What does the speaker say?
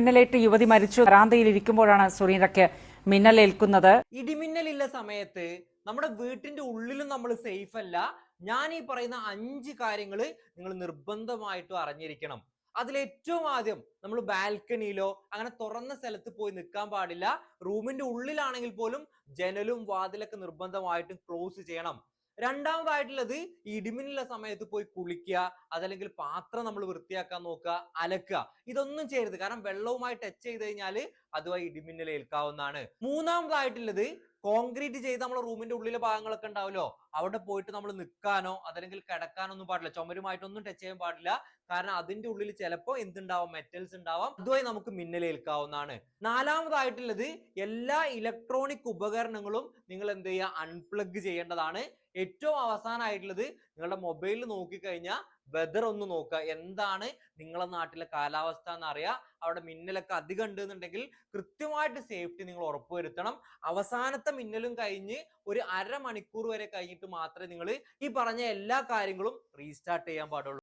മിന്നലേറ്റ് യുവതി മരിച്ചു. ഭ്രാന്തയിൽ ഇരിക്കുമ്പോഴാണ് സുനീറയ്ക്ക് മിന്നലേൽക്കുന്നത്. ഇടിമിന്നലില്ല സമയത്ത് നമ്മുടെ വീട്ടിന്റെ ഉള്ളിലും നമ്മൾ സേഫ് അല്ല. ഞാൻ ഈ പറയുന്ന അഞ്ച് കാര്യങ്ങൾ നിങ്ങൾ നിർബന്ധമായിട്ടും അറിഞ്ഞിരിക്കണം. അതിലേറ്റവും ആദ്യം നമ്മൾ ബാൽക്കണിയിലോ അങ്ങനെ തുറന്ന സ്ഥലത്ത് പോയി നിൽക്കാൻ പാടില്ല. റൂമിന്റെ ഉള്ളിലാണെങ്കിൽ പോലും ജനലും വാതിലൊക്കെ നിർബന്ധമായിട്ടും ക്ലോസ് ചെയ്യണം. രണ്ടാമതായിട്ടുള്ളത് ഇടിമിനുള്ള സമയത്ത് പോയി കുളിക്കുക അതല്ലെങ്കിൽ പാത്രം നമ്മൾ വൃത്തിയാക്കാൻ നോക്കുക അലക്കുക. ഇതൊന്നും ചെയ്യരുത്. കാരണം വെള്ളവുമായി ടച്ച് ചെയ്ത് കഴിഞ്ഞാൽ അതുമായി ഇടിമിന്നൽ ഏൽക്കാവുന്നതാണ് മൂന്നാമതായിട്ടുള്ളത് കോൺക്രീറ്റ് ചെയ്ത് നമ്മളെ റൂമിന്റെ ഉള്ളിലെ ഭാഗങ്ങളൊക്കെ ഉണ്ടാവുമല്ലോ? അവിടെ പോയിട്ട് നമ്മൾ നിൽക്കാനോ അതല്ലെങ്കിൽ കിടക്കാനോ ഒന്നും പാടില്ല. ചുമരുമായിട്ടൊന്നും ടച്ച് ചെയ്യാൻ പാടില്ല. കാരണം അതിന്റെ ഉള്ളിൽ ചിലപ്പോൾ എന്തുണ്ടാവും? മെറ്റൽസ് ഉണ്ടാവാം. അതുമായി നമുക്ക് മിന്നലേൽക്കാവുന്നതാണ് നാലാമതായിട്ടുള്ളത് എല്ലാ ഇലക്ട്രോണിക് ഉപകരണങ്ങളും നിങ്ങൾ എന്ത് ചെയ്യുക? അൺപ്ലഗ് ചെയ്യേണ്ടതാണ്. ഏറ്റവും അവസാനമായിട്ടുള്ളത് നിങ്ങളുടെ മൊബൈലിൽ നോക്കിക്കഴിഞ്ഞാൽ വെതർ ഒന്ന് നോക്കുക. എന്താണ് നിങ്ങളെ നാട്ടിലെ കാലാവസ്ഥ എന്ന് അറിയുക അവിടെ മിന്നലൊക്കെ അധികം ഉണ്ട് എന്നുണ്ടെങ്കിൽ കൃത്യമായിട്ട് സേഫ്റ്റി നിങ്ങൾ ഉറപ്പുവരുത്തണം അവസാനത്തെ മിന്നലും കഴിഞ്ഞ് ഒരു അരമണിക്കൂർ വരെ കഴിഞ്ഞിട്ട് മാത്രമേ നിങ്ങൾ ഈ പറഞ്ഞ എല്ലാ കാര്യങ്ങളും റീസ്റ്റാർട്ട് ചെയ്യാൻ പാടുള്ളൂ.